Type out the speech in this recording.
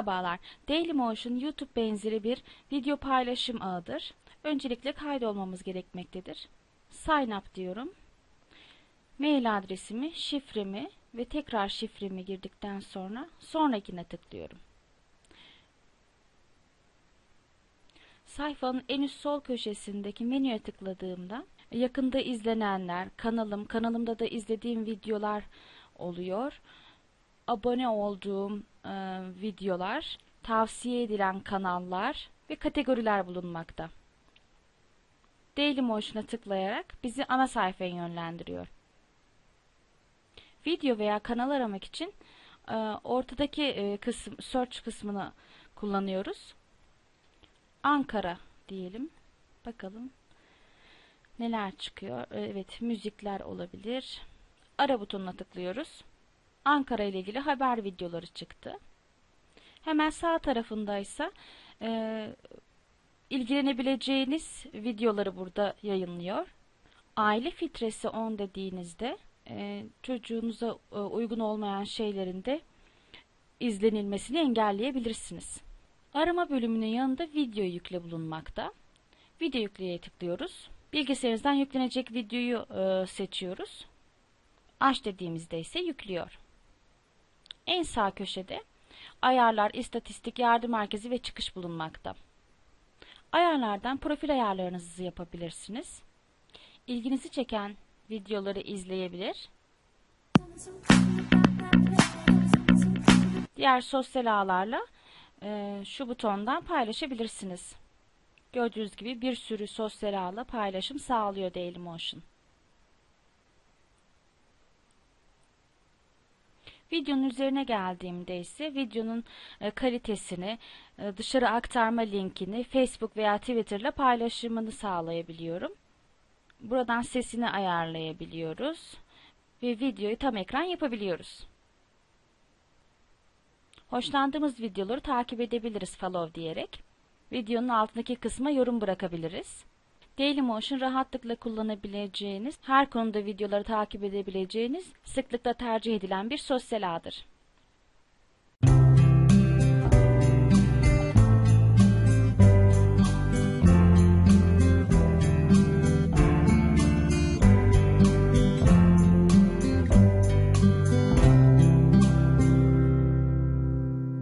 Merhabalar, Dailymotion YouTube benzeri bir video paylaşım ağıdır. Öncelikle kaydolmamız gerekmektedir. Sign up diyorum. Mail adresimi, şifremi ve tekrar şifremi girdikten sonra sonrakine tıklıyorum. Sayfanın en üst sol köşesindeki menüye tıkladığımda yakında izlenenler, kanalım, kanalımda da izlediğim videolar oluyor. Abone olduğum e, videolar, tavsiye edilen kanallar ve kategoriler bulunmakta. Dailymotion'a tıklayarak bizi ana sayfaya yönlendiriyor. Video veya kanal aramak için e, ortadaki e, kısım, search kısmını kullanıyoruz. Ankara diyelim. Bakalım neler çıkıyor. E, evet müzikler olabilir. Ara butonuna tıklıyoruz. Ankara ile ilgili haber videoları çıktı. Hemen sağ tarafında ise e, ilgilenebileceğiniz videoları burada yayınlıyor. Aile filtresi 10 dediğinizde e, çocuğunuza e, uygun olmayan şeylerin de izlenilmesini engelleyebilirsiniz. Arama bölümünün yanında video yükle bulunmakta. Video yükleye tıklıyoruz. Bilgisayarınızdan yüklenecek videoyu e, seçiyoruz. Aç dediğimizde ise yüklüyor. En sağ köşede ayarlar, istatistik, yardım merkezi ve çıkış bulunmakta. Ayarlardan profil ayarlarınızı yapabilirsiniz. İlginizi çeken videoları izleyebilir. Diğer sosyal ağlarla e, şu butondan paylaşabilirsiniz. Gördüğünüz gibi bir sürü sosyal ağla paylaşım sağlıyor Dailymotion. Videonun üzerine geldiğimde ise videonun e, kalitesini, e, dışarı aktarma linkini Facebook veya Twitter ile paylaşımını sağlayabiliyorum. Buradan sesini ayarlayabiliyoruz ve videoyu tam ekran yapabiliyoruz. Hoşlandığımız videoları takip edebiliriz follow diyerek. Videonun altındaki kısma yorum bırakabiliriz. Dailymotion rahatlıkla kullanabileceğiniz, her konuda videoları takip edebileceğiniz, sıklıkla tercih edilen bir sosyal ağdır.